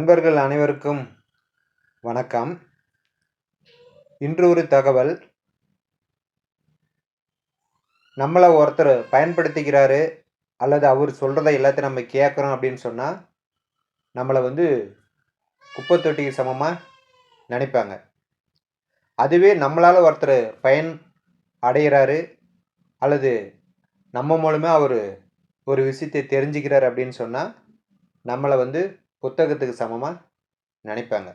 நண்பர்கள் அனைவருக்கும் வணக்கம். இன்று ஒரு தகவல். நம்மளை ஒருத்தர் பயன்படுத்திக்கிறாரு அல்லது அவர் சொல்கிறத எல்லாத்தையும் நம்ம கேட்குறோம் அப்படின்னு சொன்னால் நம்மளை வந்து குப்பை தொட்டிக்கு சமமாக நினைப்பாங்க. அதுவே நம்மளால் ஒருத்தர் பயன் அடைகிறாரு அல்லது நம்ம மூலமாக அவர் ஒரு விஷயத்தை தெரிஞ்சுக்கிறார் அப்படின்னு சொன்னால் நம்மளை வந்து புத்தகத்துக்கு சமமாக நினைப்பாங்க.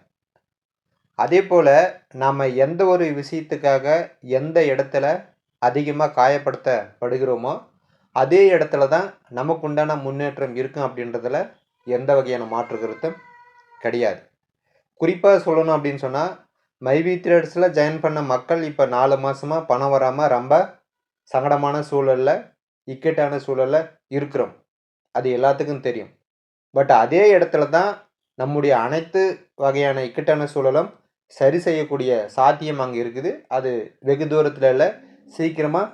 அதே போல் நாம் எந்த ஒரு விஷயத்துக்காக எந்த இடத்துல அதிகமாக காயப்படுத்தப்படுகிறோமோ அதே இடத்துல தான் நமக்கு உண்டான முன்னேற்றம் இருக்கும் அப்படின்றதுல எந்த வகையான மாற்று கருத்தும் கிடையாது. குறிப்பாக சொல்லணும் அப்படின்னு சொன்னால் மைபி த்ரெட்ஸில் ஜாயின் பண்ண மக்கள் இப்போ நாலு மாதமாக பணம் வராமல் ரொம்ப சங்கடமான சூழலில் இக்கட்டான சூழலில் இருக்கிறோம். அது எல்லாத்துக்கும் தெரியும். பட் அதே இடத்துல தான் நம்முடைய அனைத்து வகையான இக்கட்டான சூழலும் சரி செய்யக்கூடிய சாத்தியம் அங்கே இருக்குது. அது வெகு தூரத்தில் இல்லை சீக்கிரமாக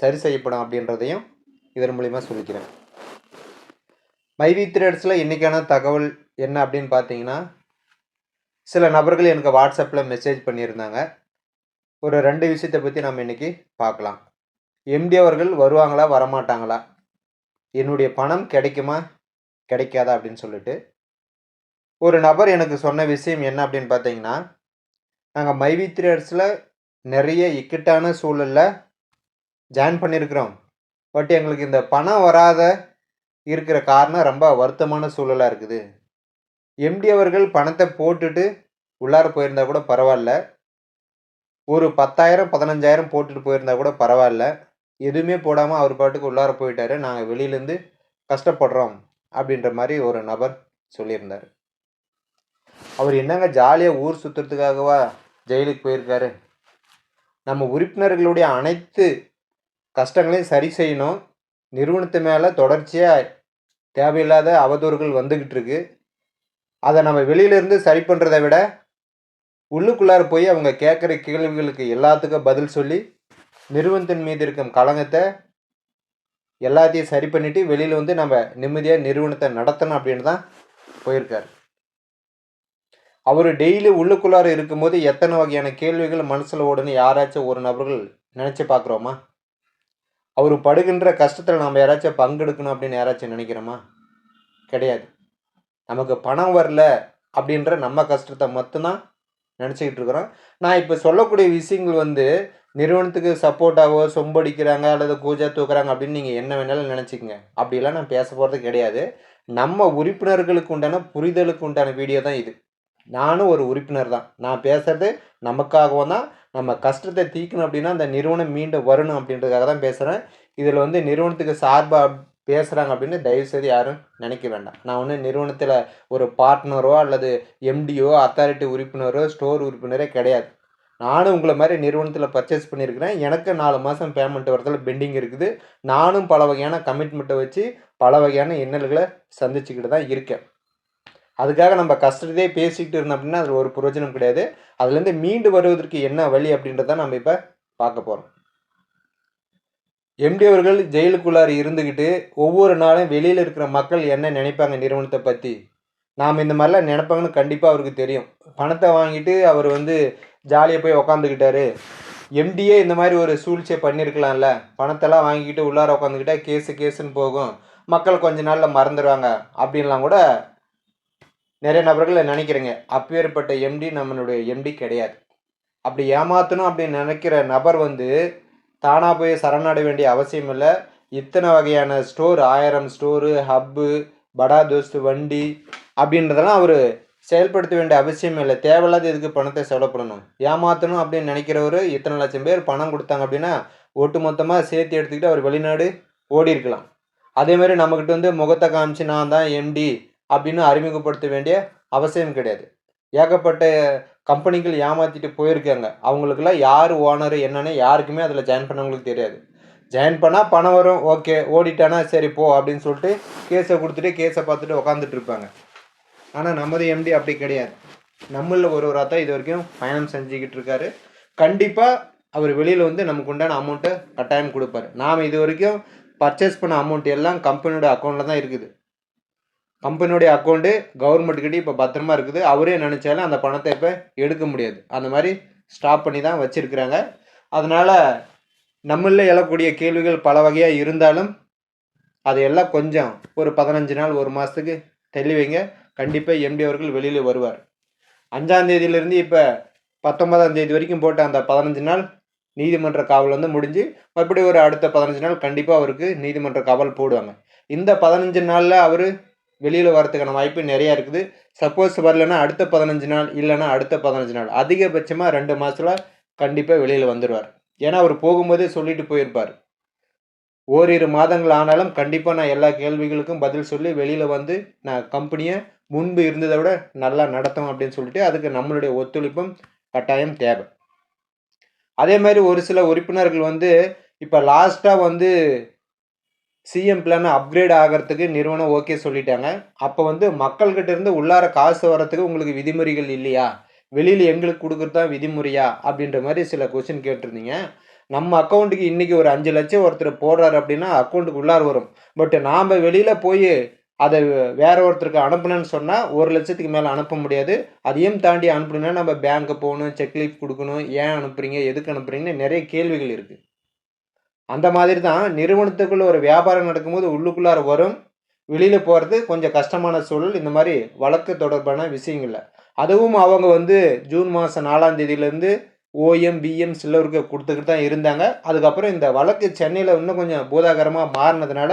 சரி செய்யப்படும் அப்படின்றதையும் இதன் மூலிமா சொல்லிக்கிறேன். மைவி த்ரெட்ஸில் இன்றைக்கான தகவல் என்ன அப்படின்னு பார்த்தீங்கன்னா சில நபர்கள் எனக்கு வாட்ஸ்அப்பில் மெசேஜ் பண்ணியிருந்தாங்க. ஒரு ரெண்டு விஷயத்தை பற்றி நம்ம இன்றைக்கி பார்க்கலாம் எம்டி அவர்கள் வருவாங்களா வரமாட்டாங்களா? என்னுடைய பணம் கிடைக்குமா? கிடைக்காதா அப்படின்னு சொல்லிட்டு ஒரு நபர் எனக்கு சொன்ன விஷயம் என்ன அப்படின்னு பார்த்தீங்கன்னா நாங்கள் மைவி த்ரீடர்ஸில் நிறைய இக்கட்டான சூழலில் ஜாயின் பண்ணியிருக்கிறோம். பட் எங்களுக்கு இந்த பணம் வராத இருக்கிற காரணம் ரொம்ப வருத்தமான சூழலாக இருக்குது. எம்டி அவர்கள் பணத்தை போட்டுட்டு உள்ளார போயிருந்தா கூட பரவாயில்ல. ஒரு பத்தாயிரம் பதினஞ்சாயிரம் போட்டுட்டு போயிருந்தா கூட பரவாயில்ல. எதுவுமே போடாமல் அவர் பாட்டுக்கு உள்ளார போயிட்டாரு. நாங்கள் வெளியிலேருந்து கஷ்டப்படுறோம். அப்படின்ற மாதிரி ஒரு நபர் சொல்லியிருந்தார். அவர் என்னங்க ஜாலியாக ஊர் சுற்றுறதுக்காகவா ஜெயிலுக்கு போயிருக்காரு? நம்ம உறுப்பினர்களுடைய அனைத்து கஷ்டங்களையும் சரி செய்யணும். நிறுவனத்து மேலே தொடர்ச்சியாக தேவையில்லாத அவதூறுகள் வந்துக்கிட்டு இருக்கு. அதை நம்ம வெளியிலேருந்து சரி பண்ணுறதை விட உள்ளுக்குள்ளார போய் அவங்க கேட்குற கேள்விகளுக்கு எல்லாத்துக்கும் பதில் சொல்லி நிறுவனத்தின் மீது இருக்கும் களங்கத்தை எல்லாத்தையும் சரி பண்ணிவிட்டு வெளியில் வந்து நம்ம நிம்மதியாக நிறுவனத்தை நடத்தணும் அப்படின்னு தான் போயிருக்கார். அவர் டெய்லி உள்ளுக்குள்ளார இருக்கும்போது எத்தனை வகையான கேள்விகள் மனசில் ஓடுன்னு யாராச்சும் ஒரு நபர்கள் நினச்சி பார்க்குறோமா? அவர் படுகின்ற கஷ்டத்தில் நம்ம யாராச்சும் பங்கெடுக்கணும் அப்படின்னு யாராச்சும் நினைக்கிறோமா? கிடையாது. நமக்கு பணம் வரல அப்படின்ற நம்ம கஷ்டத்தை மட்டும்தான் நினச்சிக்கிட்டு இருக்கிறோம். நான் இப்போ சொல்லக்கூடிய விஷயங்கள் வந்து நிறுவனத்துக்கு சப்போர்ட்டாகவோ சொம்படிக்கிறாங்க அல்லது கூஜா தூக்குறாங்க அப்படின்னு நீங்கள் என்ன வேணாலும் நினச்சிக்கங்க. அப்படிலாம் நான் பேச போகிறது கிடையாது. நம்ம உறுப்பினர்களுக்கு உண்டான புரிதலுக்கு உண்டான வீடியோ தான் இது. நானும் ஒரு உறுப்பினர் தான். நான் பேசுகிறது நமக்காகவும் தான். நம்ம கஷ்டத்தை தீக்கணும் அப்படின்னா அந்த நிறுவனம் மீண்டும் வரணும் அப்படின்றதுக்காக தான் பேசுகிறேன் இதில் வந்து நிறுவனத்துக்கு சார்பாக பேசுகிறாங்க அப்படின்னு தயவுசெய்து யாரும் நினைக்க வேண்டாம். நான் ஒன்று நிறுவனத்தில் ஒரு பார்ட்னரோ அல்லது எம்டியோ அத்தாரிட்டி உறுப்பினரோ ஸ்டோர் உறுப்பினரே கிடையாது. நானும் உங்களை மாதிரி நிறுவனத்தில் பர்ச்சேஸ் பண்ணியிருக்கிறேன். எனக்கு நாலு மாதம் பேமெண்ட் வரதில் பெண்டிங் இருக்குது. நானும் பல வகையான கமிட்மெண்ட்டை வச்சு பல வகையான இன்னல்களை சந்திச்சுக்கிட்டு தான் இருக்கேன். அதுக்காக நம்ம கஷ்டத்தையே பேசிக்கிட்டு இருந்தோம் அப்படின்னா அதில் ஒரு பிரயோஜனம் கிடையாது. அதுலேருந்து மீண்டு வருவதற்கு என்ன வழி அப்படின்றத நம்ம இப்போ பார்க்க போகிறோம் எம்டி அவர்கள் ஜெயிலுக்குள்ளார் இருந்துக்கிட்டு ஒவ்வொரு நாளும் வெளியில் இருக்கிற மக்கள் என்ன நினைப்பாங்க நிறுவனத்தை பற்றி நாம் இந்த மாதிரிலாம் நினைப்பாங்கன்னு கண்டிப்பாக அவருக்கு தெரியும். பணத்தை வாங்கிட்டு அவர் வந்து ஜாலியாக போய் உக்காந்துக்கிட்டாரு. எம்டியே இந்த மாதிரி ஒரு சூழ்ச்சியை பண்ணியிருக்கலாம்ல. பணத்தெல்லாம் வாங்கிக்கிட்டு உள்ளார உட்காந்துக்கிட்டா கேஸு கேஸுன்னு போகும். மக்கள் கொஞ்ச நாளில் மறந்துடுவாங்க அப்படின்லாம் கூட நிறைய நபர்கள் நினைக்கிறேங்க. அப்பேற்பட்ட எம்டி நம்மளுடைய எம்டி கிடையாது. அப்படி ஏமாற்றணும் அப்படின்னு நினைக்கிற நபர் வந்து தானாக போய் சரணாட வேண்டிய அவசியம் இல்லை. இத்தனை வகையான ஸ்டோர் ஆயிரம் ஸ்டோரு ஹப்பு படா தோஸ்து வண்டி அப்படின்றதெல்லாம் அவர் செயல்படுத்த வேண்டிய அவசியம் இல்லை. தேவையில்லாத இதுக்கு பணத்தை செலவு பண்ணணும் ஏமாற்றணும் அப்படின்னு நினைக்கிறவர் இத்தனை லட்சம் பேர் பணம் கொடுத்தாங்க அப்படின்னா ஒட்டு மொத்தமாக சேர்த்து எடுத்துக்கிட்டு அவர் வெளிநாடு ஓடி இருக்கலாம். அதேமாதிரி நம்மக்கிட்ட வந்து முகத்தை காமிச்சு நான் தான் எம்டி அப்படின்னு அறிமுகப்படுத்த வேண்டிய அவசியம் கிடையாது. ஏகப்பட்ட கம்பெனிகள் ஏமாற்றிட்டு போயிருக்காங்க. அவங்களுக்குலாம் யார் ஓனர் என்னன்னு யாருக்குமே அதில் ஜாயின் பண்ணவங்களுக்கு தெரியாது. ஜாயின் பண்ணால் பணம் வரும் ஓகே ஓடிட்டானா சரி போ அப்படின்னு சொல்லிட்டு கேஸை கொடுத்துட்டு கேஸை பார்த்துட்டு உக்காந்துட்டு இருப்பாங்க. ஆனால் நமது எம்டி அப்படி கிடையாது. நம்மளில் ஒரு ஒரு தான் இது வரைக்கும் பயணம் செஞ்சுக்கிட்டு இருக்காரு. கண்டிப்பாக அவர் வெளியில் வந்து நமக்கு உண்டான அமௌண்ட்டை கட்டாயம் கொடுப்பாரு. நாம் இது வரைக்கும் பர்ச்சேஸ் பண்ண அமௌண்ட் எல்லாம் கம்பெனியோட அக்கௌண்ட்டில் தான் இருக்குது. கம்பெனியோடைய அக்கௌண்ட்டு கவர்மெண்ட்டுக்கிட்டே இப்போ பத்திரமா இருக்குது. அவரே நினச்சாலும் அந்த பணத்தை இப்போ எடுக்க முடியாது. அந்த மாதிரி ஸ்டாப் பண்ணி தான் வச்சுருக்குறாங்க. அதனால் நம்மளில் எழக்கூடிய கேள்விகள் பல வகையாக இருந்தாலும் அதையெல்லாம் கொஞ்சம் ஒரு பதினஞ்சு நாள் ஒரு மாதத்துக்கு தெளிவிங்க. கண்டிப்பாக எம்டி அவர்கள் வெளியில் வருவார். அஞ்சாம் தேதியிலேருந்து இப்போ பத்தொன்பதாம் தேதி வரைக்கும் போட்ட அந்த பதினஞ்சு நாள் நீதிமன்ற காவல் வந்து முடிஞ்சு மறுபடியும் ஒரு அடுத்த பதினஞ்சு நாள் கண்டிப்பாக அவருக்கு நீதிமன்ற காவல் போடுவாங்க. இந்த பதினஞ்சு நாளில் அவர் வெளியில் வரதுக்கான வாய்ப்பு நிறையா இருக்குது. சப்போஸ் வரலன்னா அடுத்த பதினஞ்சு நாள் இல்லைன்னா அடுத்த பதினஞ்சு நாள். அதிகபட்சமாக ரெண்டு மாதத்தில் கண்டிப்பாக வெளியில் வந்துடுவார் ஏன்னா அவர் போகும்போதே சொல்லிட்டு போயிருப்பார். ஓரிரு மாதங்கள் ஆனாலும் கண்டிப்பாக நான் எல்லா கேள்விகளுக்கும் பதில் சொல்லி வெளியில் வந்து நான் கம்பெனியை முன்பு இருந்ததை விட நல்லா நடத்தும் அப்படின்னு சொல்லிட்டு அதுக்கு நம்மளுடைய ஒத்துழைப்பும் கட்டாயம் தேவை. அதே மாதிரி ஒரு சில உறுப்பினர்கள் வந்து இப்போ லாஸ்ட்டாக வந்து சிஎம் பிளான் அப்கிரேட் ஆகிறதுக்கு நிறுவனம் ஓகே சொல்லிட்டாங்க. அப்போ வந்து மக்கள்கிட்ட இருந்து உள்ளார காசு வரத்துக்கு உங்களுக்கு விதிமுறைகள் இல்லையா? வெளியில் எங்களுக்கு கொடுக்குறது தான் விதிமுறையா? அப்படின்ற மாதிரி சில கொஸ்டின் கேட்டிருந்தீங்க. நம்ம அக்கௌண்ட்டுக்கு இன்றைக்கி ஒரு அஞ்சு லட்சம் ஒருத்தர் போடுறாரு அப்படின்னா அக்கௌண்ட்டுக்கு உள்ளார வரும். பட் நாம் வெளியில் போய் அதை வேற ஒருத்தருக்கு அனுப்பணும்னு சொன்னால் ஒரு லட்சத்துக்கு மேலே அனுப்ப முடியாது. அதையும் தாண்டி அனுப்பணும்னா நம்ம பேங்க்கு போகணும் செக் லீஃப் கொடுக்கணும் ஏன் அனுப்புறீங்க எதுக்கு அனுப்புறீங்கன்னு நிறைய கேள்விகள் இருக்குது அந்த மாதிரி தான் நிறுவனத்துக்குள்ள ஒரு வியாபாரம் நடக்கும்போது உள்ளுக்குள்ளார வரும். வெளியில் போகிறது கொஞ்சம் கஷ்டமான சூழல். இந்த மாதிரி வழக்கு தொடர்பான விஷயங்கள்ல. அதுவும் அவங்க வந்து ஜூன் மாதம் நாலாம் தேதியிலேருந்து ஓஎம் பிஎம் சில்லருக்கு கொடுத்துக்கிட்டு தான் இருந்தாங்க. அதுக்கப்புறம் இந்த வழக்கு சென்னையில் இன்னும் கொஞ்சம் பூதாகரமாக மாறினதுனால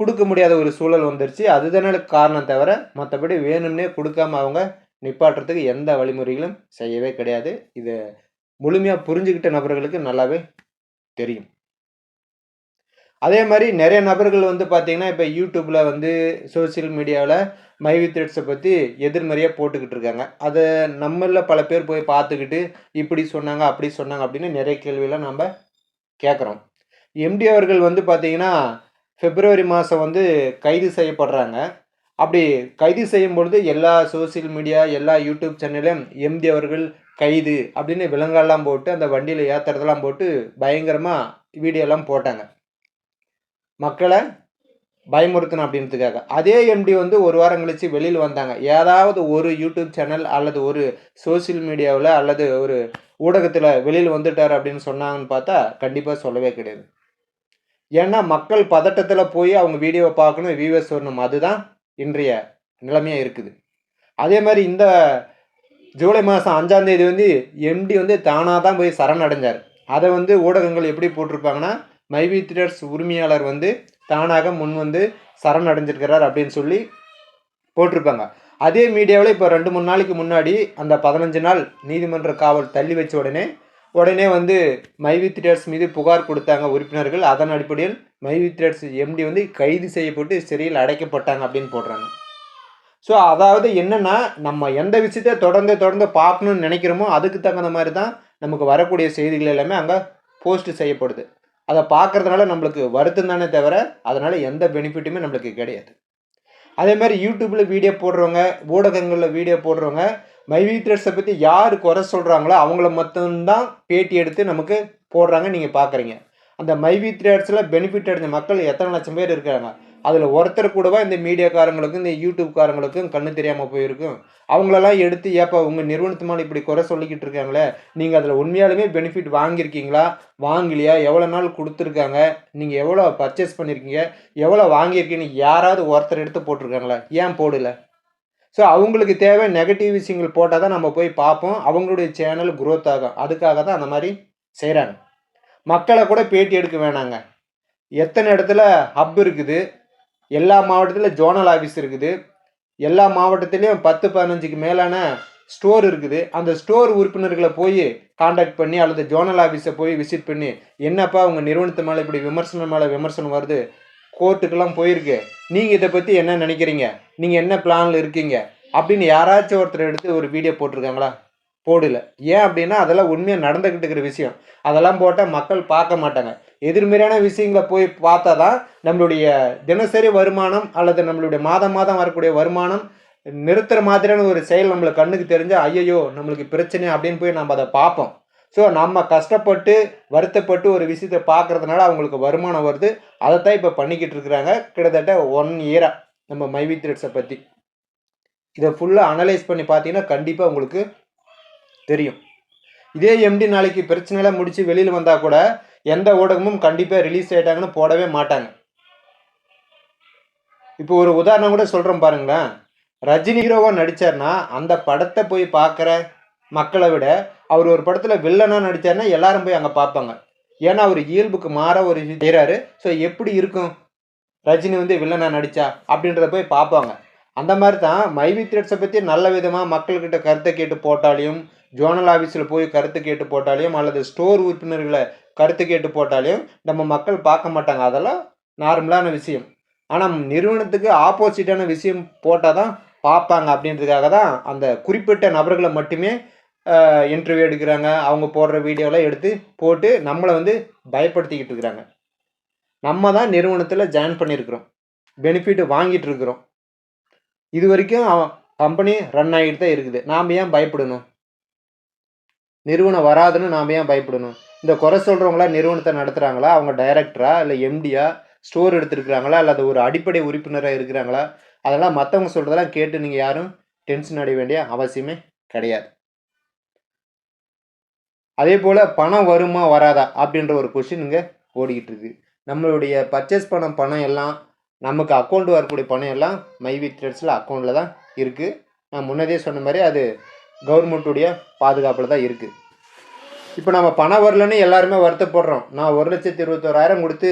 கொடுக்க முடியாத ஒரு சூழல் வந்துருச்சு. அதுதான காரணம் தவிர மற்றபடி வேணும்னே கொடுக்காம அவங்க நிப்பாட்டுறதுக்கு எந்த வழிமுறைகளும் செய்யவே கிடையாது. இதை முழுமையாக புரிஞ்சுக்கிட்ட நபர்களுக்கு நல்லாவே தெரியும். அதே மாதிரி நிறைய நபர்கள் வந்து பார்த்தீங்கன்னா இப்போ யூடியூப்பில் வந்து சோசியல் மீடியாவில் மைவி த்ரெட்ஸை பற்றி எதிர்மறையாக போட்டுக்கிட்டு இருக்காங்க. அதை நம்மளில் பல பேர் போய் பார்த்துக்கிட்டு இப்படி சொன்னாங்க அப்படி சொன்னாங்க அப்படின்னு நிறைய கேள்வியெல்லாம் நம்ம கேட்குறோம் எம்டி அவர்கள் வந்து பார்த்தீங்கன்னா பிப்ரவரி மாதம் வந்து கைது செய்யப்படுறாங்க. அப்படி கைது செய்யும் பொழுது எல்லா சோசியல் மீடியா எல்லா யூடியூப் சேனலும் எம்டி அவர்கள் கைது அப்படின்னு விலங்கெல்லாம் போட்டு அந்த வண்டியில் ஏற்றுறதெல்லாம் போட்டு பயங்கரமாக வீடியோலாம் போட்டாங்க. மக்களை பயமுறுத்தணும் அப்படின்றதுக்காக. அதே எம்டி வந்து ஒரு வாரம் கழித்து வெளியில் வந்தாங்க. ஏதாவது ஒரு யூடியூப் சேனல் அல்லது ஒரு சோசியல் மீடியாவில் அல்லது ஒரு ஊடகத்தில் வெளியில் வந்துட்டார் அப்படின்னு சொன்னாங்கன்னு பார்த்தா கண்டிப்பாக சொல்லவே கிடையாது. ஏன்னா மக்கள் பதட்டத்தில் போய் அவங்க வீடியோவை பார்க்கணும் வியூவர்ஸ் வரணும். அதுதான் இன்றைய நிலைமையாக இருக்குது. அதே மாதிரி இந்த ஜூலை மாதம் அஞ்சாந்தேதி வந்து எம்டி வந்து தானாக தான் போய் சரணடைஞ்சார். அதை வந்து ஊடகங்கள் எப்படி போட்டிருப்பாங்கன்னா மைவி தியேட்டர்ஸ் உரிமையாளர் வந்து தானாக முன் வந்து சரணடைஞ்சிருக்கிறார் அப்படின்னு சொல்லி போட்டிருப்பாங்க. அதே மீடியாவில் இப்போ ரெண்டு மூணு நாளைக்கு முன்னாடி அந்த பதினஞ்சு நாள் நீதிமன்ற காவல் தள்ளி வச்ச உடனே உடனே வந்து மைவி த்ரேட்ஸ் மீது புகார் கொடுத்தாங்க உறுப்பினர்கள். அதன் அடிப்படையில் மைவி த்ரேட்ஸ் எம்டி வந்து கைது செய்யப்பட்டு சிறையில் அடைக்கப்பட்டாங்க அப்படின்னு போடுறாங்க. ஸோ அதாவது என்னென்னா நம்ம எந்த விஷயத்த தொடர்ந்து தொடர்ந்து பார்க்கணும்னு நினைக்கிறோமோ அதுக்கு தகுந்த மாதிரி தான் நமக்கு வரக்கூடிய செய்திகள் எல்லாமே அங்கே போஸ்ட் செய்யப்படுது. அதை பார்க்குறதுனால நம்மளுக்கு வருத்தம் தானே தவிர அதனால் எந்த பெனிஃபிட்டுமே நம்மளுக்கு கிடையாது. அதே மாதிரி யூடியூப்பில் வீடியோ போடுறவங்க ஊடகங்களில் வீடியோ போடுறவங்க மைவி த்ரெட்ஸை பற்றி யார் குறை சொல்கிறாங்களோ அவங்கள மட்டும்தான் பேட்டி எடுத்து நமக்கு போடுறாங்க நீங்கள் பார்க்குறீங்க அந்த மைவி த்ரெட்ஸில் பெனிஃபிட் அடைஞ்ச மக்கள் எத்தனை லட்சம் பேர் இருக்கிறாங்க அதில் ஒருத்தர் கூடவா இந்த மீடியாக்காரங்களுக்கும் இந்த யூடியூப்காரங்களுக்கும் கண்ணு தெரியாமல் போயிருக்கும்? அவங்களெல்லாம் எடுத்து ஏப்பா உங்கள் நிறுவனத்து மேலே இப்படி குறை சொல்லிக்கிட்டு இருக்காங்களே? நீங்கள் அதில் உண்மையாலுமே பெனிஃபிட் வாங்கியிருக்கீங்களா? வாங்கலையா? எவ்வளோ நாள் கொடுத்துருக்காங்க? நீங்கள் எவ்வளோ பர்ச்சேஸ் பண்ணியிருக்கீங்க எவ்வளோ வாங்கியிருக்கீங்கன்னு யாராவது ஒருத்தர் எடுத்து போட்டிருக்காங்களா? ஏன் போடலை? ஸோ அவங்களுக்கு தேவை நெகட்டிவ் விஷயங்கள் போட்டால் தான் நம்ம போய் பார்ப்போம். அவங்களுடைய சேனல் குரோத் ஆகும். அதுக்காக தான் அந்த மாதிரி செய்கிறாங்க மக்களை கூட பேட்டி எடுக்க வேணாங்க. எத்தனை இடத்துல ஹப் இருக்குது? எல்லா மாவட்டத்தில் ஜோனல் ஆஃபீஸ் இருக்குது. எல்லா மாவட்டத்துலேயும் பத்து பதினஞ்சுக்கு மேலான ஸ்டோர் இருக்குது. அந்த ஸ்டோர் உறுப்பினர்களை போய் காண்டாக்ட் பண்ணி அல்லது ஜோனல் ஆஃபீஸை போய் விசிட் பண்ணி என்னப்பா உங்கள் நிறுவனத்து மேலே இப்படி விமர்சனம் மேலே விமர்சனம் வருது? கோர்ட்டுக்கெல்லாம் போயிருக்கு. நீங்கள் இதை பற்றி என்ன நினைக்கிறீங்க? நீங்கள் என்ன பிளானில் இருக்கீங்க? அப்படின்னு யாராச்சும் ஒருத்தர் எடுத்து ஒரு வீடியோ போட்டிருக்காங்களா? போடல. ஏன் அப்படின்னா அதெல்லாம் உண்மையாக நடந்துக்கிட்டு இருக்கிற விஷயம். அதெல்லாம் போட்டால் மக்கள் பார்க்க மாட்டாங்க. எதிர்மறையான விஷயங்களை போய் பார்த்தா தான் நம்மளுடைய தினசரி வருமானம் அல்லது நம்மளுடைய மாதம் மாதம் வரக்கூடிய வருமானம் நிறுத்துகிற மாதிரியான ஒரு செயல் நம்மளுக்கு கண்ணுக்கு தெரிஞ்சால் ஐயையோ நம்மளுக்கு பிரச்சனை அப்படின்னு போய் நம்ம அதை பார்ப்போம். ஸோ நம்ம கஷ்டப்பட்டு வருத்தப்பட்டு ஒரு விஷயத்தை பார்க்குறதுனால அவங்களுக்கு வருமானம் வருது. அதைத்தான் இப்போ பண்ணிக்கிட்டு இருக்கிறாங்க. கிட்டத்தட்ட ஒன் இயராக நம்ம மைவி த்ரெட்ஸை பற்றி இதை ஃபுல்லாக அனலைஸ் பண்ணி பார்த்தீங்கன்னா கண்டிப்பாக உங்களுக்கு தெரியும். இதே எம்டி நாளைக்கு பிரச்சனைலாம் முடித்து வெளியில் வந்தால் கூட எந்த ஊடகமும் கண்டிப்பாக ரிலீஸ் ஆகிட்டாங்கன்னு போடவே மாட்டாங்க. இப்போ ஒரு உதாரணம் கூட சொல்கிறேன் பாருங்களேன். ரஜினி ஹீரோவாக நடித்தார்னா அந்த படத்தை போய் பார்க்குற மக்களை விட அவர் ஒரு படத்தில் வில்லனாக நடித்தார்னா எல்லாரும் போய் அங்கே பார்ப்பாங்க. ஏன்னா அவர் இயல்புக்கு மாற ஒரு செய்கிறாரு ஸோ எப்படி இருக்கும்? ரஜினி வந்து வில்லனாக நடித்தா அப்படின்றத போய் பார்ப்பாங்க. அந்த மாதிரி தான் மைவி த்ரெட்ஸை பற்றி நல்ல விதமாக மக்கள்கிட்ட கருத்தை கேட்டு போட்டாலையும் ஜோனல் ஆஃபீஸில் போய் கருத்து கேட்டு போட்டாலையும் அல்லது ஸ்டோர் உறுப்பினர்களை கருத்து கேட்டு போட்டாலையும் நம்ம மக்கள் பார்க்க மாட்டாங்க. அதெல்லாம் நார்மலான விஷயம். ஆனால் நிறுவனத்துக்கு ஆப்போசிட்டான விஷயம் போட்டால் தான் பார்ப்பாங்க அப்படின்றதுக்காக தான் அந்த குறிப்பிட்ட நபர்களை மட்டுமே இன்டர்வியூ எடுக்கிறாங்க. அவங்க போடுற வீடியோலாம் எடுத்து போட்டு நம்மளை வந்து பயப்படுத்திக்கிட்டு இருக்கிறாங்க. நம்ம தான் நிறுவனத்தில் ஜாயின் பண்ணியிருக்கிறோம். பெனிஃபிட் வாங்கிட்டு இருக்கிறோம். இது வரைக்கும் அவன் கம்பெனி ரன் ஆகிட்டு தான் இருக்குது. நாம் ஏன் பயப்படணும்? நிறுவனம் வராதுன்னு நாம் ஏன் பயப்படணும்? இந்த குறை சொல்கிறவங்களா நிறுவனத்தை நடத்துகிறாங்களா அவங்க டைரக்டரா இல்லை எம்டியா ஸ்டோர் எடுத்துருக்குறாங்களா? அல்லது ஒரு அடிப்படை உறுப்பினராக இருக்கிறாங்களா? அதெல்லாம் மற்றவங்க சொல்கிறதெல்லாம் கேட்டு நீங்கள் யாரும் டென்ஷன் அடைய வேண்டிய அவசியமே கிடையாது. அதே போல் பணம் வருமா வராதா அப்படின்ற ஒரு கொஷின் இங்கே ஓடிக்கிட்டு இருக்குது நம்மளுடைய பர்ச்சேஸ் பண்ண பணம் எல்லாம் நமக்கு அக்கௌண்ட் வரக்கூடிய பணம் எல்லாம் மைவி த்ரெட்ஸில் அக்கௌண்ட்டில் தான் இருக்குது நான் முன்னதே சொன்ன மாதிரி அது கவர்மெண்ட்டுடைய பாதுகாப்பில் தான் இருக்குது இப்போ நம்ம பணம் வரலன்னு எல்லாருமே வருத்தப்படுறோம். நான் ஒரு லட்சத்தி இருபத்தோராயிரம் கொடுத்து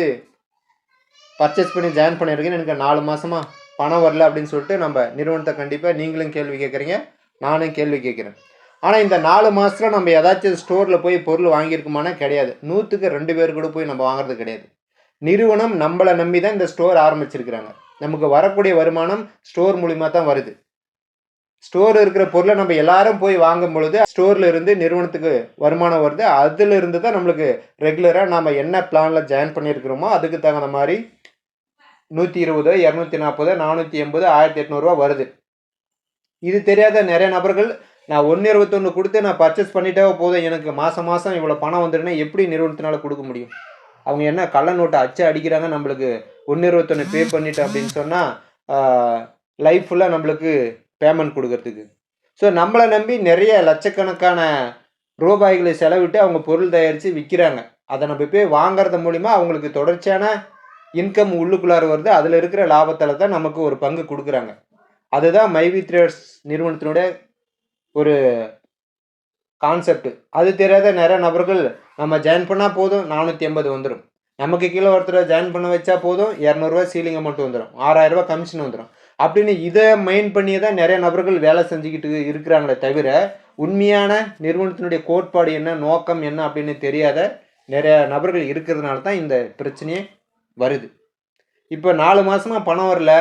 பர்ச்சேஸ் பண்ணி ஜாயின் பண்ணியிருக்கேன் எனக்கு நாலு மாதமாக பணம் வரல அப்படின்னு சொல்லிட்டு நம்ம நிறுவனத்தை கண்டிப்பாக நீங்களும் கேள்வி கேட்குறீங்க. நானும் கேள்வி கேட்குறேன். ஆனால் இந்த நாலு மாதத்தில் நம்ம ஏதாச்சும் ஸ்டோரில் போய் பொருள் வாங்கியிருக்குமானா கிடையாது. நூற்றுக்கு ரெண்டு பேர் கூட போய் நம்ம வாங்குறது கிடையாது. நிறுவனம் நம்மளை நம்பி தான் இந்த ஸ்டோர் ஆரம்பிச்சிருக்கிறாங்க. நமக்கு வரக்கூடிய வருமானம் ஸ்டோர் மூலிமா தான் வருது. ஸ்டோர் இருக்கிற பொருளை நம்ம எல்லாரும் போய் வாங்கும் பொழுது ஸ்டோரில் இருந்து நிறுவனத்துக்கு வருமானம் வருது. அதில் இருந்து தான் நம்மளுக்கு ரெகுலராக நம்ம என்ன பிளானில் ஜாயின் பண்ணியிருக்கிறோமோ அதுக்கு தகுந்த மாதிரி நூற்றி இருபது இரநூத்தி நாற்பது நானூற்றி எண்பது ஆயிரத்தி எட்நூறுரூவா வருது. இது தெரியாத நிறைய நபர்கள் நான் ஒன்று இருபத்தொன்று கொடுத்து நான் பர்ச்சேஸ் பண்ணிட்டே போதும். எனக்கு மாதம் மாதம் இவ்வளோ பணம் வந்துடுனா எப்படி நிறுவனத்தினால கொடுக்க முடியும்? அவங்க என்ன கள்ள நோட்டை அச்சு அடிக்கிறாங்க நம்மளுக்கு ஒன்று இருபத்தொன்று பே பண்ணிட்டேன் அப்படின்னு சொன்னால் லைஃப் ஃபுல்லாக நம்மளுக்கு பேமெண்ட் கொடுக்கறதுக்கு. ஸோ நம்மளை நம்பி நிறைய லட்சக்கணக்கான ரூபாய்களை செலவிட்டு அவங்க பொருள் தயாரித்து விற்கிறாங்க அதை நம்ம போய் வாங்குறது மூலிமா அவங்களுக்கு தொடர்ச்சியான இன்கம் உள்ளுக்குள்ளார வருது. அதில் இருக்கிற லாபத்தில் தான் நமக்கு ஒரு பங்கு கொடுக்குறாங்க. அதுதான் மைவி த்ரேட்ஸ் நிறுவனத்தினுடைய ஒரு கான்செப்ட் அது தெரியாத நிறைய நபர்கள் நம்ம ஜாயின் பண்ணால் போதும் நானூற்றி எண்பது வந்துடும் நமக்கு கீழே ஒருத்தர் ஜாயின் பண்ண வச்சா போதும் இரநூறுவா சீலிங் அமௌண்ட் வந்துடும் ஆறாயிரரூபா கமிஷன் வந்துடும் அப்படின்னு இதை மெயின் பண்ணியே தான் நிறைய நபர்கள் வேலை செஞ்சுக்கிட்டு இருக்கிறாங்களே தவிர உண்மையான நிறுவனத்தினுடைய கோட்பாடு என்ன நோக்கம் என்ன அப்படின்னு தெரியாத நிறைய நபர்கள் இருக்கிறதுனால தான் இந்த பிரச்சனையே வருது. இப்போ நாலு மாதமாக பணம் வரல.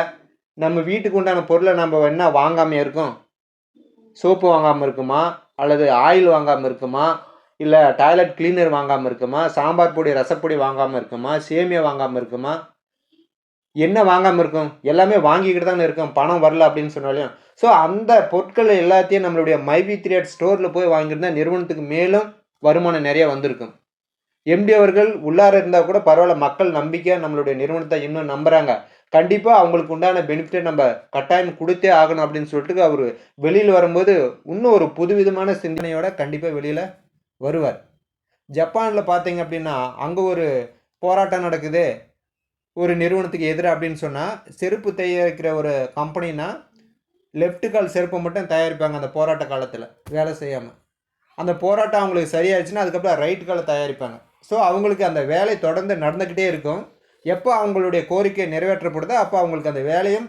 நம்ம வீட்டுக்கு உண்டான பொருளை நம்ம என்ன வாங்காமல் இருக்கோம்? சோப்பு வாங்காமல் இருக்குமா? அல்லது ஆயில் வாங்காமல் இருக்குமா? இல்லை டாய்லெட் கிளீனர் வாங்காமல் இருக்குமா? சாம்பார் பொடி ரசப்பொடி வாங்காமல் இருக்குமா? சேமியா வாங்காமல் இருக்குமா? என்ன வாங்காமல் இருக்கும்? எல்லாமே வாங்கிக்கிட்டு தானே இருக்கும். பணம் வரல அப்படின்னு சொன்னாலையும் ஸோ அந்த பொருட்கள் எல்லாத்தையும் நம்மளுடைய மைவி த்ரீட் ஸ்டோரில் போய் வாங்கியிருந்தா நிறுவனத்துக்கு மேலும் வருமானம் நிறைய வந்திருக்கும். எம்டி அவர்கள் உள்ளார இருந்தால் கூட பரவாயில்ல. மக்கள் நம்பிக்கை நம்மளுடைய நிறுவனத்தை இன்னும் நம்புகிறாங்க கண்டிப்பாக அவங்களுக்கு உண்டான பெனிஃபிட்டை நம்ம கட்டாயம் கொடுத்தே ஆகணும் அப்படின்னு சொல்லிட்டு அவர் வெளியில் வரும்போது இன்னும் ஒரு புதுவிதமான சிந்தனையோட கண்டிப்பாக வெளியில் வருவார். ஜப்பானில் பார்த்தீங்க அப்படின்னா அங்கே ஒரு போராட்டம் நடக்குது. ஒரு நிறுவனத்துக்கு எதிராக அப்படின்னு சொன்னால் செருப்பு தயாரிக்கிற ஒரு கம்பெனினா லெஃப்ட் கால் செருப்பை மட்டும் தயாரிப்பாங்க அந்த போராட்ட காலத்தில் வேலை செய்யாமல் அந்த போராட்டம் அவங்களுக்கு சரியாயிடுச்சுன்னா அதுக்கப்புறம் ரைட் காலை தயாரிப்பாங்க. ஸோ அவங்களுக்கு அந்த வேலை தொடர்ந்து நடந்துக்கிட்டே இருக்கும். எப்போ அவங்களுடைய கோரிக்கை நிறைவேற்றப்படுதோ அப்போ அவங்களுக்கு அந்த வேலையும்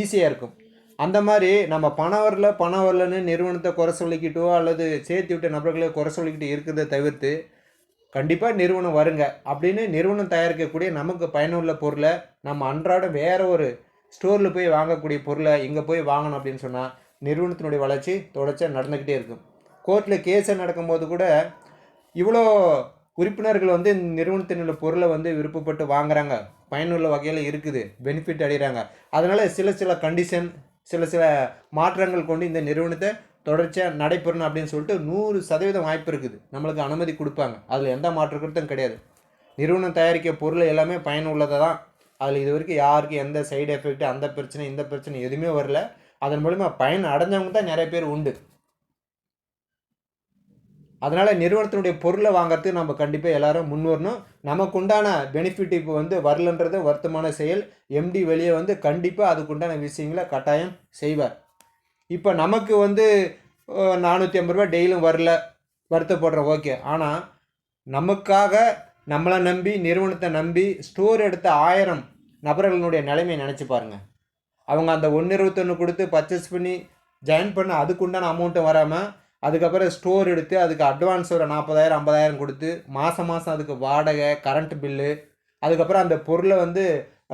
ஈஸியாக இருக்கும். அந்த மாதிரி நம்ம பணம் வரல பணம் வரலன்னு நிறுவனத்தை குறை சொல்லிக்கிட்டோ அல்லது சேர்த்து விட்ட நபர்களை குறை சொல்லிக்கிட்டு இருக்கிறத தவிர்த்து கண்டிப்பாக நிறுவனம் வருங்க. அப்படின்னு நிறுவனம் தயாரிக்கக்கூடிய நமக்கு பயனுள்ள பொருளை நம்ம அன்றாடம் வேறு ஒரு ஸ்டோரில் போய் வாங்கக்கூடிய பொருளை இங்கே போய் வாங்கணும் அப்படின்னு சொன்னால் நிறுவனத்தினுடைய வளர்ச்சி தொடர்ச்சியாக நடந்துக்கிட்டே இருக்கும். கோர்ட்டில் கேஸை நடக்கும்போது கூட இவ்வளோ உறுப்பினர்கள் வந்து இந்த நிறுவனத்தினுடைய பொருளை வந்து விருப்பப்பட்டு வாங்குறாங்க. பயனுள்ள வகையில் இருக்குது. பெனிஃபிட் அடைகிறாங்க அதனால் சில சில கண்டிஷன் சில சில மாற்றங்கள் கொண்டு இந்த நிறுவனத்தை தொடர்ச்சியாக நடைபெறணும் அப்படின்னு சொல்லிட்டு நூறு சதவீதம் வாய்ப்பு இருக்குது. நம்மளுக்கு அனுமதி கொடுப்பாங்க. அதில் எந்த மாற்று கருத்தும் கிடையாது. நிறுவனம் தயாரிக்க பொருள் எல்லாமே பயனுள்ளதாக தான். அதில் இது வரைக்கும் யாருக்கும் எந்த சைடு எஃபெக்ட் அந்த பிரச்சனை இந்த பிரச்சனை எதுவுமே வரல. அதன் மூலிமா பயன் அடைஞ்சவங்க தான் நிறைய பேர் உண்டு. அதனால் நிறுவனத்தினுடைய பொருளை வாங்குறதுக்கு நம்ம கண்டிப்பாக எல்லாரும் முன்வரணும் நமக்கு உண்டான பெனிஃபிட் இப்போ வந்து வரலன்றது வருத்தமான செயல். எம்டி வெளியே வந்து கண்டிப்பாக அதுக்குண்டான விஷயங்களை கட்டாயம் செய்வார். இப்போ நமக்கு வந்து நானூற்றி ஐம்பது ரூபா டெய்லியும் வரல. வருத்தப்படுறோம் ஓகே. ஆனால் நமக்காக நம்மளை நம்பி நிறுவனத்தை நம்பி ஸ்டோர் எடுத்த ஆயிரம் நபர்களுடைய நிலைமையை நினச்சி பாருங்கள் அவங்க அந்த ஒன்று இருபத்தொன்று கொடுத்து பர்ச்சேஸ் பண்ணி ஜாயின் பண்ண அதுக்குண்டான அமௌண்ட்டும் வராமல் அதுக்கப்புறம் ஸ்டோர் எடுத்து அதுக்கு அட்வான்ஸ் ஒரு நாற்பதாயிரம் ஐம்பதாயிரம் கொடுத்து மாதம் மாதம் அதுக்கு வாடகை கரண்ட் பில்லு அதுக்கப்புறம் அந்த பொருளை வந்து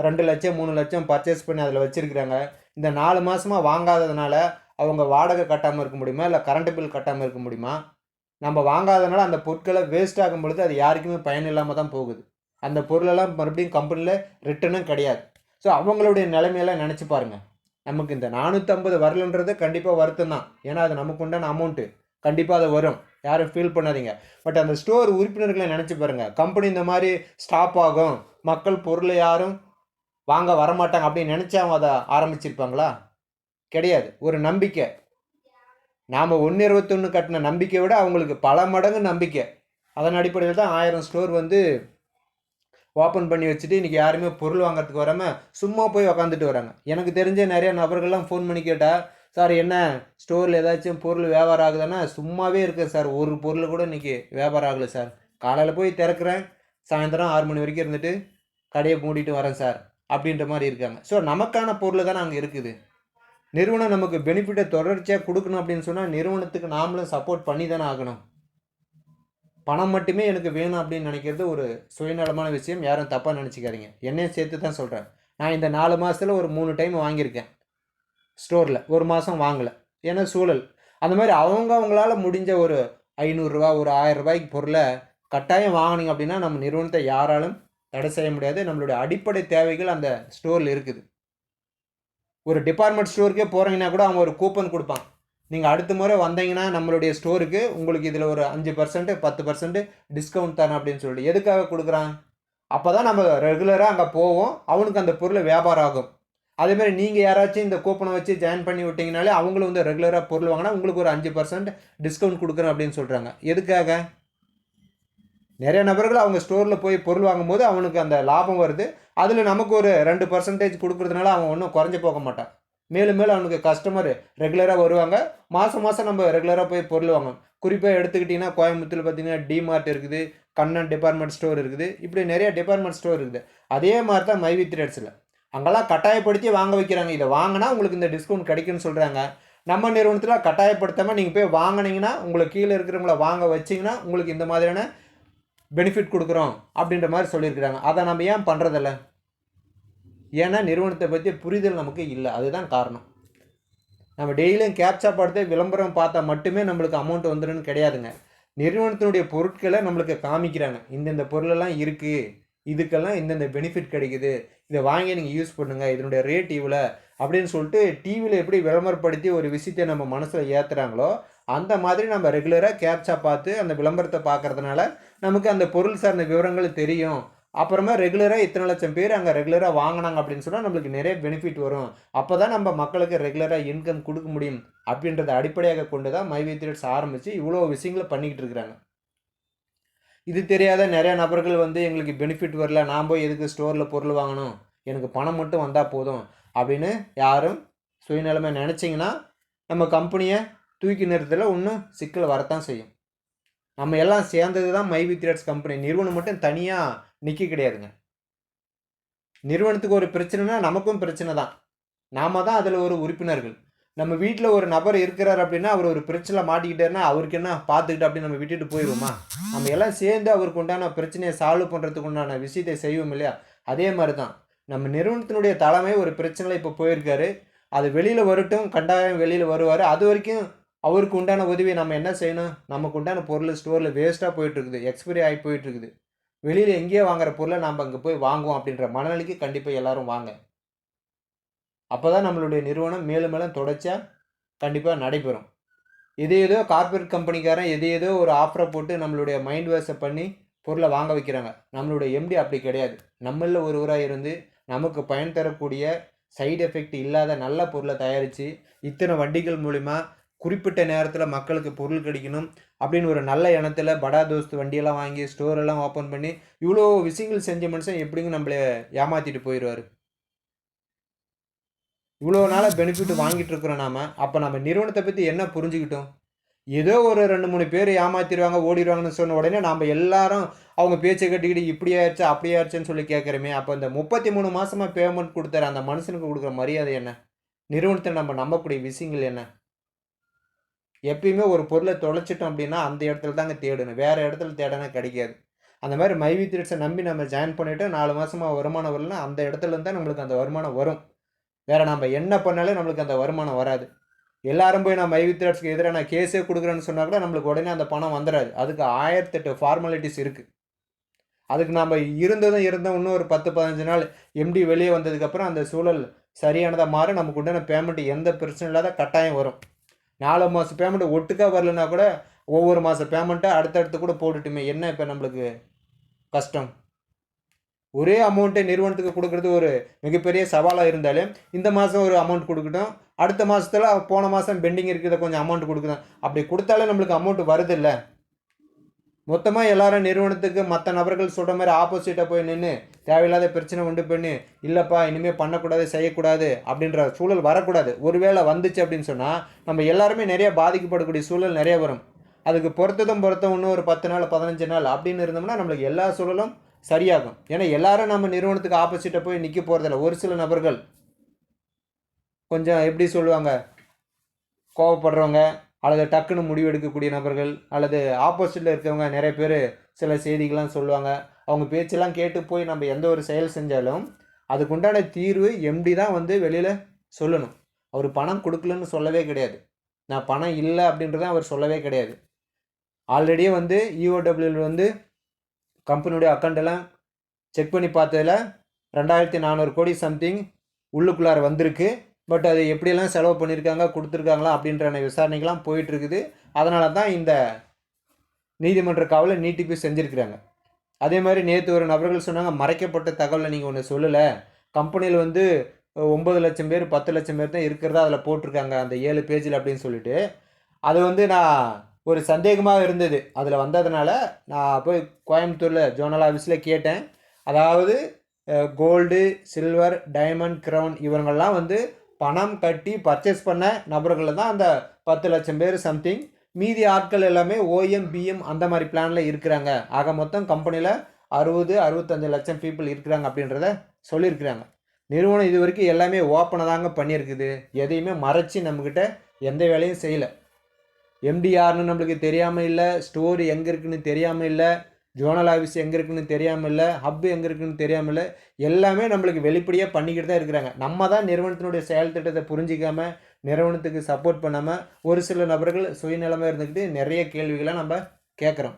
ரெண்டு லட்சம் மூணு லட்சம் பர்ச்சேஸ் பண்ணி அதில் வச்சுருக்கிறாங்க. இந்த நாலு மாதமாக வாங்காததுனால அவங்க வாடகை கட்டாமல் இருக்க முடியுமா? இல்லை கரண்ட் பில் கட்டாமல் இருக்க முடியுமா? நம்ம வாங்காதனால அந்த பொருட்களை வேஸ்ட் ஆகும் பொழுது அது யாருக்குமே பயன் இல்லாமல் தான் போகுது. அந்த பொருளெல்லாம் மறுபடியும் கம்பெனியில் ரிட்டனும் கிடையாது. ஸோ அவங்களுடைய நிலைமையெல்லாம் நினச்சி பாருங்கள் நமக்கு இந்த நானூற்றம்பது வரலன்றது கண்டிப்பாக வருத்தம் தான் ஏன்னா அது நமக்கு உண்டான அமௌண்ட்டு கண்டிப்பாக அது வரும். யாரும் ஃபீல் பண்ணாதீங்க. பட் அந்த ஸ்டோர் உறுப்பினர்களை நினச்சி பாருங்கள் கம்பெனி இந்த மாதிரி ஸ்டாப் ஆகும். மக்கள் பொருளை யாரும் வாங்க வரமாட்டாங்க அப்படின்னு நினச்சி அவங்க அதை ஆரம்பிச்சிருப்பாங்களா? கிடையாது. ஒரு நம்பிக்கை. நாம் ஒன்று இருபத்தொன்று கட்டின நம்பிக்கையை விட அவங்களுக்கு பல மடங்கு நம்பிக்கை. அதன் அடிப்படையில் தான் ஆயிரம் ஸ்டோர் வந்து ஓப்பன் பண்ணி வச்சுட்டு இன்றைக்கி யாருமே பொருள் வாங்குறதுக்கு வராமல் சும்மா போய் உக்காந்துட்டு வராங்க. எனக்கு தெரிஞ்ச நிறைய நபர்கள்லாம் ஃபோன் பண்ணி கேட்டால் சார் என்ன? ஸ்டோரில் ஏதாச்சும் பொருள் வியாபாரம் ஆகுதுன்னா? சும்மாவே இருக்கேன் சார். ஒரு பொருள் கூட இன்றைக்கி வியாபாரம் ஆகலை சார். காலையில் போய் திறக்கிறேன். சாயந்தரம் ஆறு மணி வரைக்கும் இருந்துட்டு கடையை மூடிட்டு வரேன் சார் அப்படின்ற மாதிரி இருக்காங்க. ஸோ நமக்கான பொருள் தானே அங்கே இருக்குது. நிறுவனம் நமக்கு பெனிஃபிட்டை தொடர்ச்சியாக கொடுக்கணும் அப்படின்னு சொன்னால் நிறுவனத்துக்கு நாமளும் சப்போர்ட் பண்ணி தானே ஆகணும். பணம் மட்டுமே எனக்கு வேணும் அப்படின்னு நினைக்கிறது ஒரு சுயநலமான விஷயம். யாரும் தப்பாக நினச்சிக்காதீங்க. என்னையும் சேர்த்து தான் சொல்கிறேன் நான் இந்த நாலு மாதத்தில் ஒரு மூணு டைம் வாங்கியிருக்கேன். ஸ்டோரில். ஒரு மாதம் வாங்கலை. ஏன்னா சூழல். அந்த மாதிரி அவங்க அவங்களால முடிஞ்ச ஒரு ஐநூறுரூவா ஒரு ஆயிரம் ரூபாய்க்கு பொருளை கட்டாயம் வாங்கினீங்க அப்படின்னா நம்ம நிறுவனத்தை யாராலும் தடை செய்ய முடியாது. நம்மளுடைய அடிப்படை தேவைகள் அந்த ஸ்டோரில் இருக்குது. ஒரு டிபார்ட்மெண்ட் ஸ்டோருக்கே போகிறீங்கன்னா கூட அவங்க ஒரு கூப்பன் கொடுப்பான் நீங்கள் அடுத்த முறை வந்தீங்கன்னா நம்மளுடைய ஸ்டோருக்கு உங்களுக்கு இதில் ஒரு அஞ்சு பர்சன்ட் பத்து பர்சன்ட் டிஸ்கவுண்ட் தரேன் அப்படின்னு சொல்லிட்டு. எதுக்காக கொடுக்குறான்? அப்போ தான் நம்ம ரெகுலராக அங்கே போவோம். அவனுக்கு அந்த பொருள் வியாபாரம் ஆகும். அதேமாதிரி நீங்கள் யாராச்சும் இந்த கூப்பனை வச்சு ஜாயின் பண்ணி விட்டிங்கனாலே அவங்களும் வந்து ரெகுலராக பொருள் வாங்கினா உங்களுக்கு ஒரு அஞ்சு பர்சன்ட் டிஸ்கவுண்ட் கொடுக்குறேன் அப்படின்னு சொல்கிறாங்க எதுக்காக? நிறைய நபர்கள் அவங்க ஸ்டோரில் போய் பொருள் வாங்கும்போது அவனுக்கு அந்த லாபம் வருது. அதில் நமக்கு ஒரு ரெண்டு பர்சன்டேஜ் கொடுக்குறதுனால அவன் ஒன்றும் குறைஞ்சி போக மாட்டான். மேலும் மேலும் அவனுக்கு கஸ்டமர் ரெகுலராக வருவாங்க. மாதம் மாதம் நம்ம ரெகுலராக போய் பொருள் வாங்கணும். குறிப்பாக எடுத்துக்கிட்டிங்கன்னா கோயம்புத்தூர் பார்த்தீங்கன்னா டிமார்ட் இருக்குது கண்ணன் டிபார்ட்மெண்ட் ஸ்டோர் இருக்குது. இப்படி நிறைய டிபார்ட்மெண்ட் ஸ்டோர் இருக்குது. அதே மாதிரி தான் மைவி த்ரெட்ஸில் அங்கெல்லாம் கட்டாயப்படுத்தி வாங்க வைக்கிறாங்க. இதை வாங்கினா உங்களுக்கு இந்த டிஸ்கவுண்ட் கிடைக்குன்னு சொல்கிறாங்க நம்ம நிறுவனத்தில் கட்டாயப்படுத்தாமல் நீங்கள் போய் வாங்கினீங்கன்னா உங்களுக்கு கீழே இருக்கிறவங்கள வாங்க வச்சிங்கன்னா உங்களுக்கு இந்த மாதிரியான பெனிஃபிட் கொடுக்குறோம் அப்படின்ற மாதிரி சொல்லியிருக்கிறாங்க. அதை நம்ம ஏன் பண்ணுறதில்ல ஏன்னா நிறுவனத்தை பற்றி புரிதல் நமக்கு இல்லை. அதுதான் காரணம். நம்ம டெய்லியும் கேப்சா படத்தை விளம்பரம் பார்த்தா மட்டுமே நம்மளுக்கு அமௌண்ட் வந்துடும்னு கிடையாதுங்க. நிறுவனத்தினுடைய பொருட்களை நம்மளுக்கு காமிக்கிறாங்க. இந்தந்த பொருளெல்லாம் இருக்குது இதுக்கெல்லாம் இந்தந்த பெனிஃபிட் கிடைக்குது. இதை வாங்கி நீங்கள் யூஸ் பண்ணுங்கள் இதனுடைய ரேட் இவ்வளோ அப்படின்னு சொல்லிட்டு டிவியில் எப்படி விளம்பரப்படுத்தி ஒரு விஷயத்தை நம்ம மனசில் ஏற்றுறாங்களோ அந்த மாதிரி நம்ம ரெகுலராக கேப்சா பார்த்து அந்த விளம்பரத்தை பார்க்கறதுனால நமக்கு அந்த பொருள் சார்ந்த விவரங்கள் தெரியும். அப்புறமா ரெகுலராக இத்தனை லட்சம் பேர் அங்கே ரெகுலராக வாங்கினாங்க அப்படின்னு சொன்னால் நம்மளுக்கு நிறைய பெனிஃபிட் வரும். அப்போ தான் நம்ம மக்களுக்கு ரெகுலராக இன்கம் கொடுக்க முடியும் அப்படின்றத அடிப்படையாக கொண்டு தான் மை த்ரெட்ஸ் ஆரம்பித்து இவ்வளோ விஷயங்களை பண்ணிக்கிட்டு இருக்கிறாங்க. இது தெரியாத நிறைய நபர்கள் வந்து எங்களுக்கு பெனிஃபிட் வரல நான் போய் எதுக்கு ஸ்டோரில் பொருள் வாங்கணும்? எனக்கு பணம் மட்டும் வந்தால் போதும் அப்படின்னு யாரும் சுயநிலைமை நினச்சிங்கன்னா நம்ம கம்பெனியை தூக்கி நிறுத்தல இன்னும் சிக்கல் வரத்தான் செய்யும். நம்ம எல்லாம் சேர்ந்தது தான் மைவி த்ரெட்ஸ் கம்பெனி நிறுவனம் மட்டும் தனியாக நிற்க கிடையாதுங்க. நிறுவனத்துக்கு ஒரு பிரச்சனைனா நமக்கும் பிரச்சனை தான். நாம தான் அதில் ஒரு உறுப்பினர்கள். நம்ம வீட்டில் ஒரு நபர் இருக்கிறார் அப்படின்னா அவர் ஒரு பிரச்சனை மாட்டிக்கிட்டாருன்னா அவருக்கு என்ன பார்த்துக்கிட்டு அப்படின்னு நம்ம விட்டுட்டு போயிடுவோமா நம்ம எல்லாம் சேர்ந்து அவருக்கு உண்டான பிரச்சனையை சால்வ் பண்ணுறதுக்கு உண்டான விஷயத்தை செய்வோம் இல்லையா? அதே மாதிரி தான். நம்ம நிறுவனத்தினுடைய தலைமை ஒரு பிரச்சனையில் இப்போ போயிருக்காரு. அது வெளியில் வரட்டும் கண்டாயம் வெளியில் வருவார். அது வரைக்கும் அவருக்கு உண்டான உதவியை நம்ம என்ன செய்யணும்? நமக்கு உண்டான பொருள் ஸ்டோரில் வேஸ்ட்டாக போயிட்டுருக்குது எக்ஸ்பைரி ஆகி போயிட்டுருக்குது வெளியில் எங்கேயோ வாங்குற பொருளை நாம் அங்கே போய் வாங்குவோம் அப்படின்ற மனநிலைக்கு கண்டிப்பாக எல்லாரும் வாங்க. அப்போ தான் நம்மளுடைய நிறுவனம் மேலும் மேலும் தொடச்சா கண்டிப்பாக நடைபெறும். எது ஏதோ கார்பரேட் கம்பெனிக்காரன் எது ஏதோ ஒரு ஆஃபரை போட்டு நம்மளுடைய மைண்ட் வாஷை பண்ணி பொருளை வாங்க வைக்கிறாங்க. நம்மளுடைய எம்டி அப்படி கிடையாது. நம்மளில் ஒருவராக இருந்து நமக்கு பயன் தரக்கூடிய சைடு எஃபெக்ட் இல்லாத நல்ல பொருளை தயாரித்து இத்தனை வண்டிகள் மூலிமா குறிப்பிட்ட நேரத்தில் மக்களுக்கு பொருள் கிடைக்கணும். அப்படின்னு ஒரு நல்ல எண்ணத்தில் படா தோஸ்து வண்டியெல்லாம் வாங்கி ஸ்டோர் எல்லாம் ஓப்பன் பண்ணி இவ்வளோ விஷயங்கள் செஞ்ச மனுஷன் எப்படிங்க நம்மளை ஏமாற்றிட்டு போயிடுவார் இவ்வளோ நாளாக பெனிஃபிட் வாங்கிட்டு இருக்கிறோம் நாம. அப்போ நம்ம நிறுவனத்தை பற்றி என்ன புரிஞ்சுக்கிட்டோம்? ஏதோ ஒரு ரெண்டு மூணு பேர் ஏமாத்திடுவாங்க ஓடிடுவாங்கன்னு சொன்ன உடனே நாம் எல்லாரும் அவங்க பேச்சை கட்டிக்கிட்டு இப்படி ஆயிடுச்சு அப்படி ஆயிடுச்சுன்னு சொல்லி கேட்குறோமே. அப்போ இந்த முப்பத்தி மூணு மாதமாக பேமெண்ட் கொடுத்தாரு அந்த மனுஷனுக்கு கொடுக்குற மரியாதை என்ன? நிறுவனத்தை நம்ம நம்பக்கூடிய விஷயங்கள் என்ன? எப்பயுமே ஒரு பொருளை தொலைச்சிட்டோம் அப்படின்னா அந்த இடத்துல தாங்க தேடணும். வேறு இடத்துல தேடனா கிடைக்காது. அந்த மாதிரி மைவி த்ரெட்ஸை நம்பி நம்ம ஜாயின் பண்ணிவிட்டு நாலு மாதமாக வருமானம் வரலன்னா அந்த இடத்துல தான் நம்மளுக்கு அந்த வருமானம் வரும். வேறு நம்ம என்ன பண்ணாலும் நம்மளுக்கு அந்த வருமானம் வராது. எல்லாரும் போய் நான் மைவி த்ரெட்ஸ்க்கு எதிராக நான் கேஸே கொடுக்குறேன்னு சொன்னால் கூட நம்மளுக்கு உடனே அந்த பணம் வந்துடாது அதுக்கு ஆயிரத்தெட்டு ஃபார்மாலிட்டிஸ் இருக்குது அதுக்கு நம்ம இருந்ததும் இருந்தோம் இன்னும் ஒரு பத்து பதினஞ்சு நாள் எம்டி வெளியே வந்ததுக்கப்புறம் அந்த சூழல் சரியானதாக மாற நமக்கு உண்டான பேமெண்ட் எந்த பிரச்சனை இல்லாத கட்டாயம் வரும். நாலு மாதம் பேமெண்ட் ஒட்டுக்காக வரலனா கூட ஒவ்வொரு மாதம் பேமெண்ட்டை அடுத்தடுத்து கூட போட்டுட்டுமே. என்ன இப்போ நம்மளுக்கு கஷ்டம்? ஒரே அமௌண்ட்டை நிறுவனத்துக்கு கொடுக்குறது ஒரு மிகப்பெரிய சவாலாக இருந்தாலும் இந்த மாதம் ஒரு அமௌண்ட் கொடுக்கட்டும். அடுத்த மாதத்துல போன மாதம் பெண்டிங் இருக்கிறத கொஞ்சம் அமௌண்ட் கொடுக்கணும். அப்படி கொடுத்தாலே நம்மளுக்கு அமௌண்ட் வருதில்ல. மொத்தமாக எல்லாரும் நிறுவனத்துக்கு மற்ற நபர்கள் சொல்கிற மாதிரி ஆப்போசிட்டாக போய் நின்று தேவையில்லாத பிரச்சனை உண்டு பண்ணி. இல்லைப்பா இனிமேல் பண்ணக்கூடாது செய்யக்கூடாது அப்படின்ற சூழல் வரக்கூடாது. ஒருவேளை வந்துச்சு அப்படின்னு சொன்னால் நம்ம எல்லாருமே நிறைய பாதிக்கப்படக்கூடிய சூழல் நிறைய வரும். அதுக்கு பொறுத்ததும் பொறுத்தம் இன்னும் ஒரு பத்து நாள் பதினஞ்சு நாள் அப்படின்னு இருந்தோம்னா நம்மளுக்கு எல்லா சூழலும் சரியாகும். ஏன்னா எல்லாரும் நம்ம நிறுவனத்துக்கு ஆப்போசிட்டாக போய் நிற்க போகிறதில்ல ஒரு சில நபர்கள் கொஞ்சம் எப்படி சொல்லுவாங்க கோவப்படுறவங்க அல்லது டக்குன்னு முடிவு எடுக்கக்கூடிய நபர்கள் அல்லது ஆப்போசிட்டில் இருக்கிறவங்க நிறைய பேர் சில செய்திகள்லாம் சொல்லுவாங்க. அவங்க பேச்செல்லாம் கேட்டு போய் நம்ம எந்த ஒரு செயல் செஞ்சாலும் அதுக்குண்டான தீர்வு எம்டி தான் வந்து வெளியில் சொல்லணும். அவர் பணம் கொடுக்கலன்னு சொல்லவே கிடையாது. நான் பணம் இல்லை அப்படின்றத அவர் சொல்லவே கிடையாது. ஆல்ரெடியே வந்து இஓடபிள்யூ வந்து கம்பெனியுடைய அக்கௌண்ட்டெல்லாம் செக் பண்ணி பார்த்ததில் ரெண்டாயிரத்தி நானூறு கோடி சம்திங் உள்ளுக்குள்ளார வந்திருக்கு. பட் அது எப்படியெல்லாம் செலவு பண்ணியிருக்காங்க கொடுத்துருக்காங்களா அப்படின்ற விசாரணைகள்லாம் போயிட்டுருக்குது அதனால தான் இந்த நீதிமன்ற காவலை நீட்டிப்பு செஞ்சுருக்கிறாங்க. அதே மாதிரி நேற்று ஒரு நபர்கள் சொன்னாங்க மறைக்கப்பட்ட தகவலை நீங்கள் ஒன்று சொல்லலை. கம்பெனியில் வந்து ஒம்பது லட்சம் பேர் பத்து லட்சம் பேர் தான் இருக்கிறதா அதில் போட்டிருக்காங்க அந்த ஏழு பேஜில் அப்படின்னு சொல்லிட்டு. அது வந்து நான் ஒரு சந்தேகமாக இருந்தது. அதில் வந்ததுனால நான் போய் கோயம்புத்தூரில் ஜோனல் ஆஃபீஸில் கேட்டேன். அதாவது கோல்டு சில்வர் டைமண்ட் க்ரௌன் இவங்கள்லாம் வந்து பணம் கட்டி பர்ச்சேஸ் பண்ண நபர்களில் தான் அந்த பத்து லட்சம் பேர் சம்திங். மீதி ஆட்கள் எல்லாமே ஓஎம் பிஎம் அந்த மாதிரி பிளானில் இருக்கிறாங்க. ஆக மொத்தம் கம்பெனியில் அறுபது அறுபத்தஞ்சு லட்சம் பீப்புள் இருக்கிறாங்க அப்படின்றத சொல்லியிருக்கிறாங்க. நிறுவனம் இது வரைக்கும் எல்லாமே ஓப்பனாக தாங்க பண்ணியிருக்குது. எதையுமே மறைச்சி நம்மக்கிட்ட எந்த வேலையும் செய்யலை. எம்டிஆர்னு நம்மளுக்கு தெரியாமல் இல்லை ஸ்டோர் எங்கே இருக்குன்னு தெரியாமல் இல்லை ஜோனல் ஆஃபீஸ் எங்கே இருக்குன்னு தெரியாமல் இல்லை ஹப் எங்கே இருக்குன்னு தெரியாமல் இல்லை எல்லாமே நம்மளுக்கு வெளிப்படையாக பண்ணிக்கிட்டு தான் இருக்கிறாங்க. நம்ம தான் நிறுவனத்தினுடைய செயல் திட்டத்தை புரிஞ்சிக்காமல் நிறுவனத்துக்கு சப்போர்ட் பண்ணாமல் ஒரு சில நபர்கள் சுயநலமாக இருந்துக்கிட்டு நிறைய கேள்விகளை நம்ம கேட்குறோம்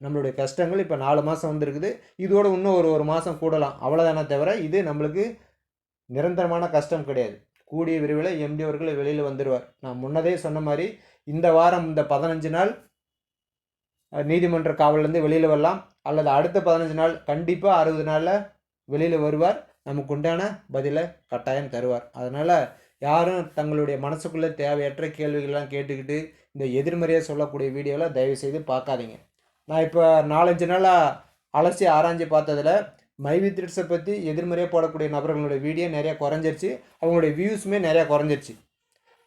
நம்மளுடைய கஷ்டங்கள் இப்போ நாலு மாதம் வந்திருக்குது. இதோட இன்னும் ஒரு ஒரு மாதம் கூடலாம். அவ்வளோதானே தவிர இது நம்மளுக்கு நிரந்தரமான கஷ்டம் கிடையாது. கூடிய விரைவில் எம்டி அவர்கள் வெளியில் வந்துடுவார் நான் முன்னதே சொன்ன மாதிரி இந்த வாரம் இந்த பதினஞ்சு நாள் நீதிமன்ற காவலேருந்து வெளியில் வரலாம். அல்லது அடுத்த பதினஞ்சு நாள் கண்டிப்பாக அறுபது நாளில் வெளியில் வருவார். நமக்கு உண்டான பதிலை கட்டாயம் தருவார். அதனால் யாரும் தங்களுடைய மனசுக்குள்ளே தேவையற்ற கேள்விகள்லாம் கேட்டுக்கிட்டு இந்த எதிர்மறையாக சொல்லக்கூடிய வீடியோவில் தயவுசெய்து பார்க்காதீங்க. நான் இப்போ நாலஞ்சு நாளாக அலசி ஆராய்ஞ்சு பார்த்ததில் மைவி த்ரிட்ஸை பற்றி எதிர்மறையாக போடக்கூடிய நபர்களுடைய வீடியோ நிறையா குறைஞ்சிருச்சு. அவங்களுடைய வியூஸுமே நிறையா குறைஞ்சிருச்சு.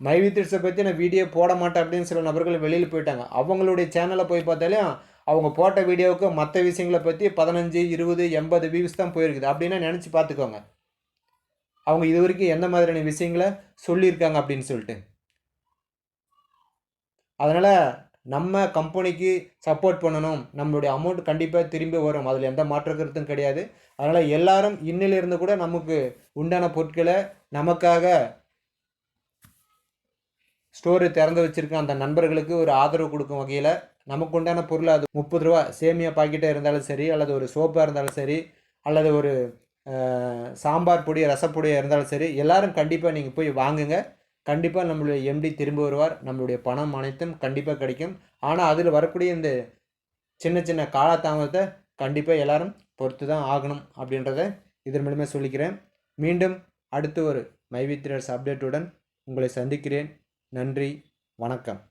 மைவி த்ரிட்ஸை பற்றி நான் வீடியோ போட மாட்டேன் அப்படின்னு சில நபர்கள் வெளியில் போயிட்டாங்க. அவங்களுடைய சேனலை போய் பார்த்தாலும் அவங்க போட்ட வீடியோவுக்கு மற்ற விஷயங்களை பற்றி பதினஞ்சு இருபது எண்பது வியூஸ் தான் போயிருக்குது. அப்படின்னா நினச்சி பார்த்துக்கோங்க. அவங்க இது வரைக்கும் எந்த மாதிரியான விஷயங்களை சொல்லியிருக்காங்க அப்படின்னு சொல்லிட்டு. அதனால் நம்ம கம்பெனிக்கு சப்போர்ட் பண்ணணும். நம்மளுடைய அமௌண்ட் கண்டிப்பாக திரும்பி வரும். அதில் எந்த மாற்ற கருத்தும் கிடையாது. அதனால் எல்லாரும் இன்னிலிருந்து கூட நமக்கு உண்டான பொருட்களை நமக்காக ஸ்டோரு திறந்து வச்சுருக்க அந்த நண்பர்களுக்கு ஒரு ஆதரவு கொடுக்கும் வகையில் நமக்கு உண்டான பொருள் அது முப்பது ரூபா சேமியா பாக்கெட்டாக இருந்தாலும் சரி அல்லது ஒரு சோப்பாக இருந்தாலும் சரி அல்லது ஒரு சாம்பார் பொடி ரசப்பொடியாக இருந்தாலும் சரி எல்லோரும் கண்டிப்பாக நீங்கள் போய் வாங்குங்க. கண்டிப்பாக நம்மளுடைய எம்டி திரும்ப வருவார். நம்மளுடைய பணம் அனைத்தும் கண்டிப்பாக கிடைக்கும். ஆனால் அதில் வரக்கூடிய இந்த சின்ன சின்ன காலதாமதத்தை கண்டிப்பாக எல்லோரும் பொறுத்து தான் ஆகணும் அப்படின்றத இதன் மூலமே சொல்லிக்கிறேன். மீண்டும் அடுத்து ஒரு மைவி த்ரீடர்ஸ் அப்டேட்டுடன் உங்களை சந்திக்கிறேன். நன்றி வணக்கம்.